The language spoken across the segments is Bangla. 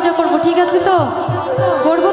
মজা করব ঠিক আছে তো? করব?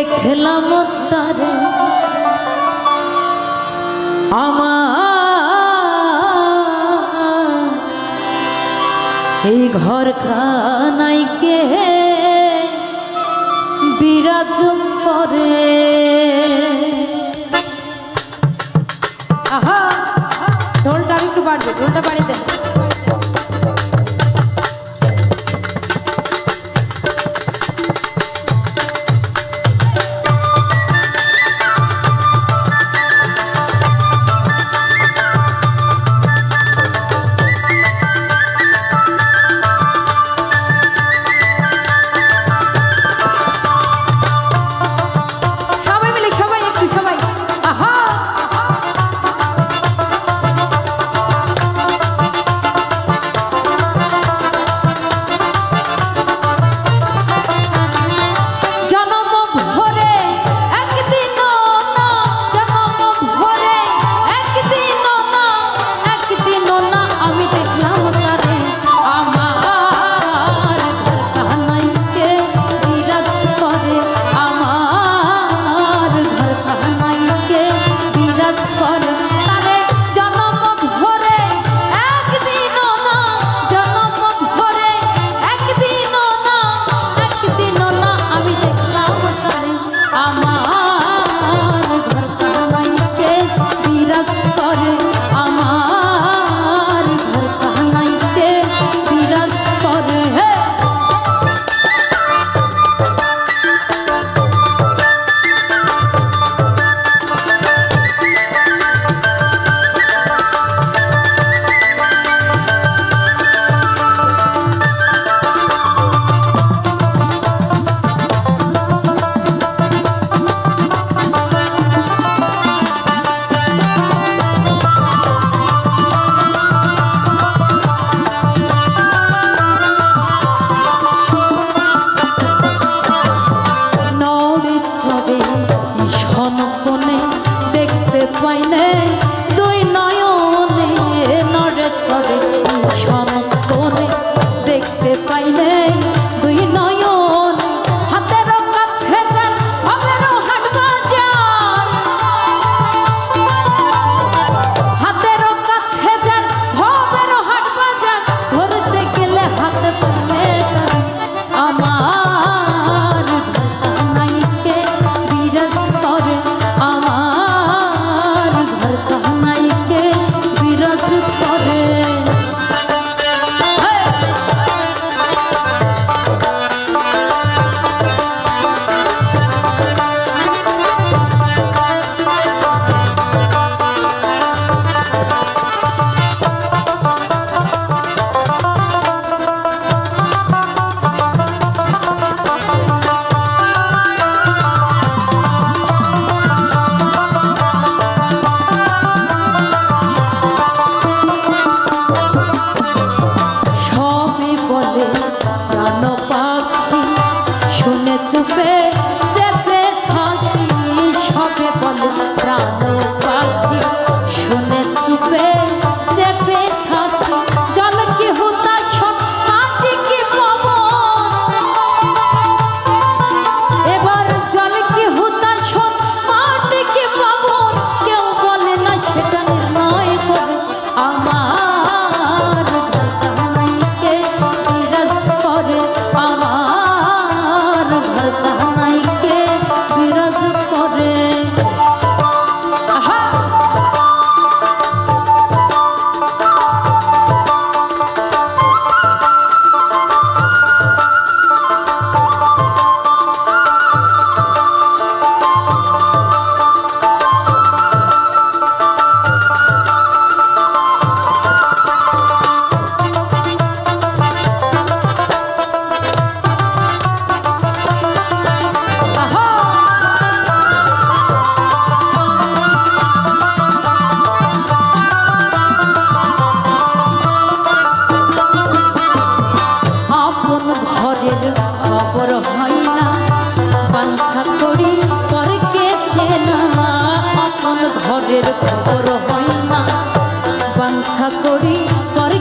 দেখলাম তারে আমার। এই ঘর খানাই কে বিরাজ করে? আহা! ঢোলটা একটু বাড়বে, ঢোলটা বাড়িয়ে দেন। বলে প্রাণ পাখি শুনে চুপে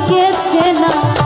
দেখেছে না।